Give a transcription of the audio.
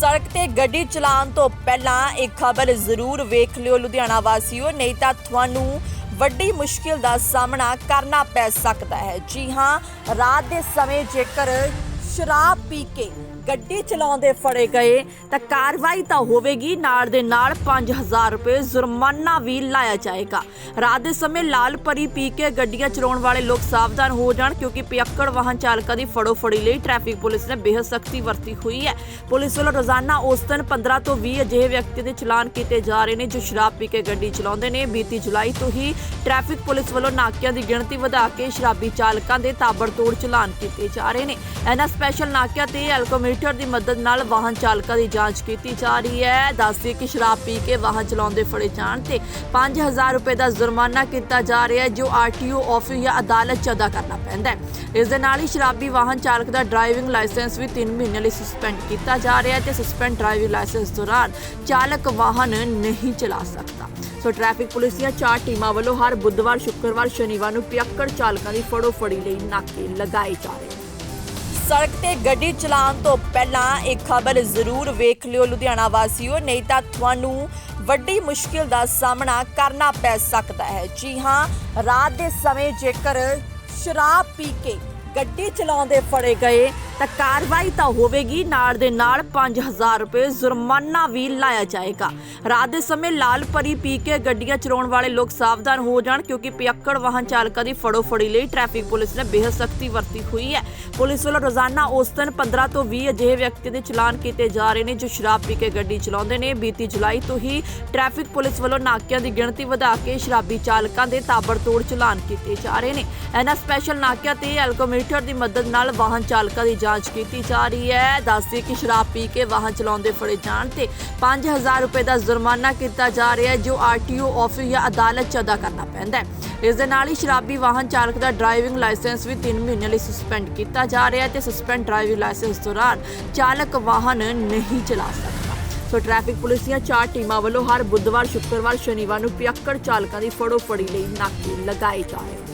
ਸੜਕ ਤੇ ਗੱਡੀ ਚਲਾਉਣ ਤੋਂ ਪਹਿਲਾਂ ਇੱਕ ਖਬਰ ਜ਼ਰੂਰ ਵੇਖ ਲਿਓ ਲੁਧਿਆਣਾ ਵਾਸੀਓ, ਨਹੀਂ ਤਾਂ ਤੁਹਾਨੂੰ ਵੱਡੀ ਮੁਸ਼ਕਿਲ ਦਾ ਸਾਹਮਣਾ ਕਰਨਾ ਪੈ ਸਕਦਾ ਹੈ। ਜੀ ਹਾਂ, ਰਾਤ ਦੇ ਸਮੇਂ ਜੇਕਰ ਸ਼ਰਾਬ ਪੀ ਕੇ ਗੱਡੀ ਚਲਾਉਂਦੇ ਫੜੇ ਗਏ, ਤਾਂ ਕਾਰਵਾਈ ਤਾਂ ਹੋਵੇਗੀ, ਨਾਲ ਦੇ ਨਾਲ 5000 ਰੁਪਏ ਜੁਰਮਾਨਾ ਵੀ ਲਾਇਆ ਜਾਏਗਾ। ਰਾਤ ਦੇ ਸਮੇਂ ਲਾਲ ਪਰੀ ਪੀ ਕੇ ਗੱਡੀਆਂ ਚਲਾਉਣ ਵਾਲੇ ਲੋਕ ਸਾਵਧਾਨ ਹੋ ਜਾਣ, ਕਿਉਂਕਿ ਪਿਅੱਕੜ ਵਾਹਨ ਚਾਲਕਾਂ ਦੀ ਫੜੋ ਫੜੀ ਲਈ ਟ੍ਰੈਫਿਕ ਪੁਲਿਸ ਨੇ ਬੇਹੱਦ ਸਖਤੀ ਵਰਤੀ ਹੋਈ ਹੈ। ਪੁਲਿਸ ਵੱਲੋਂ ਰੋਜ਼ਾਨਾ ਔਸਤਨ 15 ਤੋਂ 20 ਅਜਿਹੇ ਵਿਅਕਤੀ ਦੇ ਚਲਾਨ ਕੀਤੇ ਜਾ ਰਹੇ ਨੇ, ਜੋ ਸ਼ਰਾਬ ਪੀ ਕੇ ਗੱਡੀ ਚਲਾਉਂਦੇ ਨੇ। ਬੀਤੀ ਜੁਲਾਈ ਤੋਂ ਹੀ ਟ੍ਰੈਫਿਕ ਪੁਲਿਸ ਵੱਲੋਂ ਨਾਕਿਆਂ ਦੀ ਗਿਣਤੀ ਵਧਾ ਕੇ ਸ਼ਰਾਬੀ ਚਾਲਕਾਂ ਦੇ ਤਾਬੜਤੋੜ ਚਲਾਨ ਕੀਤੇ ਜਾ ਰਹੇ ਨੇ। ਇਹਨਾਂ ਸਪੈਸ਼ਲ ਨਾਕਿਆਂ ਤੇ ਐਲਕੋਮੀਟਰ ਦੀ ਮਦਦ ਨਾਲ ਵਾਹਨ ਚਾਲਕਾਂ ਦੀ ਜਾਂਚ ਕੀਤੀ ਜਾ ਰਹੀ ਹੈ। ਦੱਸਦੀ ਕਿ ਸ਼ਰਾਬ ਪੀ ਕੇ ਵਾਹਨ ਚਲਾਉਂਦੇ ਫੜੇ ਜਾਣ ਤੇ 5000 ਰੁਪਏ ਦਾ ਜੁਰਮਾਨਾ ਕੀਤਾ ਜਾ ਰਿਹਾ ਹੈ, ਜੋ ਆਰਟੀਓ ਆਫਿਸ ਜਾਂ ਅਦਾਲਤ 'ਚ ਅਦਾ ਕਰਨਾ ਪੈਂਦਾ ਹੈ। ਇਸ ਦੇ ਨਾਲ ਹੀ ਸ਼ਰਾਬੀ ਵਾਹਨ ਚਾਲਕ ਦਾ ਡਰਾਈਵਿੰਗ ਲਾਇਸੈਂਸ ਵੀ 3 ਮਹੀਨੇ ਲਈ ਸਸਪੈਂਡ ਕੀਤਾ ਜਾ ਰਿਹਾ ਹੈ ਤੇ ਸਸਪੈਂਡ ਡਰਾਈਵਿੰਗ ਲਾਇਸੈਂਸ ਦੌਰਾਨ ਚਾਲਕ ਵਾਹਨ ਨਹੀਂ ਚਲਾ ਸਕਦਾ। ਸੋ ਟ੍ਰੈਫਿਕ ਪੁਲਿਸ ਦੀਆਂ ਚਾਰ ਟੀਮਾਂ ਵੱਲੋਂ ਹਰ ਬੁੱਧਵਾਰ, ਸ਼ੁੱਕਰਵਾਰ, ਸ਼ਨੀਵਾਰ ਨੂੰ ਪਿਅੱਕੜ ਚਾਲਕਾਂ ਦੀ ਫੜੋ ਫੜੀ ਲਈ ਨਾਕੇ ਲਗਾਏ ਜਾ ਰਹੇ ਸੜਕ ਤੇ ਗੱਡੀ ਚਲਾਉਣ ਤੋਂ ਪਹਿਲਾਂ ਇੱਕ ਖਬਰ ਜ਼ਰੂਰ ਵੇਖ ਲਿਓ ਲੁਧਿਆਣਾ ਵਾਸੀਓ, ਨਹੀਂ ਤਾਂ ਤੁਹਾਨੂੰ ਵੱਡੀ ਮੁਸ਼ਕਿਲ ਦਾ ਸਾਹਮਣਾ ਕਰਨਾ ਪੈ ਸਕਦਾ ਹੈ। ਜੀ ਹਾਂ, ਰਾਤ ਦੇ ਸਮੇਂ ਜੇਕਰ ਸ਼ਰਾਬ ਪੀ ਕੇ ਗੱਡੀ ਚਲਾਉਂਦੇ ਫੜੇ ਗਏ ਤਾਂ ਕਾਰਵਾਈ ਤਾਂ ਹੋਵੇਗੀ। ਨਾਲ ਦੇ ਨਾਲ 5000 ਰੁਪਏ ਜੁਰਮਾਨਾ ਵੀ ਲਾਇਆ ਜਾਏਗਾ। ਰਾਤ ਦੇ ਸਮੇਂ ਲਾਲ ਪਰੀ ਪੀ ਕੇ ਗੱਡੀਆਂ ਚਲਾਉਣ ਵਾਲੇ ਲੋਕ ਸਾਵਧਾਨ ਹੋ ਜਾਣ ਕਿਉਂਕਿ ਪਿਅੱਕੜ ਵਾਹਨ ਚਾਲਕਾਂ ਦੀ ਫੜੋ ਫੜੀ ਲਈ ਟ੍ਰੈਫਿਕ ਪੁਲਿਸ ਨੇ ਬੇਹੱਦ ਸਖਤੀ ਵਰਤੀ ਹੋਈ ਹੈ। ਪੁਲਿਸ ਵੱਲੋਂ ਰੋਜ਼ਾਨਾ ਔਸਤਨ 15 ਤੋਂ 20 ਅਜਿਹੇ ਵਿਅਕਤੀ ਦੇ ਚਲਾਨ ਕੀਤੇ ਜਾ ਰਹੇ ਨੇ ਜੋ ਸ਼ਰਾਬ ਪੀ ਕੇ ਗੱਡੀ ਚਲਾਉਂਦੇ ਨੇ। ਬੀਤੀ ਜੁਲਾਈ ਤੋਂ ਹੀ ਟ੍ਰੈਫਿਕ ਪੁਲਿਸ ਵੱਲੋਂ ਨਾਕਿਆਂ ਦੀ ਗਿਣਤੀ ਵਧਾ ਕੇ ਸ਼ਰਾਬੀ ਚਾਲਕਾਂ ਦੇ ਤਾਬੜਤੋੜ ਚਲਾਨ ਕੀਤੇ ਜਾ ਰਹੇ ਨੇ। ਇਹਨਾਂ ਸਪੈਸ਼ਲ ਨਾਕਿਆਂ ਤੇ ਐਲਕੋਮੀਟਰ ਦੀ ਮਦਦ ਨਾਲ ਵਾਹਨ ਚਾਲਕਾਂ ਦੀ ਜਾਂਚ ਕੀਤੀ ਜਾ ਰਹੀ ਹੈ। ਦੱਸਦੇ ਕਿ ਸ਼ਰਾਬ ਪੀ ਕੇ ਵਾਹਨ ਚਲਾਉਂਦੇ ਫੜੇ ਜਾਣ ਤੇ 5000 ਰੁਪਏ ਦਾ ਜੁਰਮਾਨਾ ਕੀਤਾ ਜਾ ਰਿਹਾ ਹੈ, ਜੋ ਆਰਟੀਓ ਆਫਿਸ ਜਾਂ ਅਦਾਲਤ 'ਚ ਅਦਾ ਕਰਨਾ ਪੈਂਦਾ ਹੈ। ਇਸ ਦੇ ਨਾਲ ਹੀ ਸ਼ਰਾਬੀ ਵਾਹਨ ਚਾਲਕ ਦਾ ਡਰਾਈਵਿੰਗ ਲਾਇਸੈਂਸ ਵੀ 3 ਮਹੀਨੇ ਲਈ ਸਸਪੈਂਡ ਕੀਤਾ ਜਾ ਰਿਹਾ ਹੈ ਤੇ ਸਸਪੈਂਡ ਡਰਾਈਵਿੰਗ ਲਾਇਸੈਂਸ ਦੌਰਾਨ ਚਾਲਕ ਵਾਹਨ ਨਹੀਂ ਚਲਾ ਸਕਦਾ। ਸੋ ਟ੍ਰੈਫਿਕ ਪੁਲਿਸ ਦੀਆਂ ਚਾਰ ਟੀਮਾਂ ਵੱਲੋਂ ਹਰ ਬੁੱਧਵਾਰ, ਸ਼ੁੱਕਰਵਾਰ, ਸ਼ਨੀਵਾਰ ਨੂੰ ਪਿਅੱਕੜ ਚਾਲਕਾਂ ਦੀ ਫੜੋ ਫੜੀ ਲਈ ਨਾਕੇ ਲਗਾਏ ਜਾ ਰਹੇ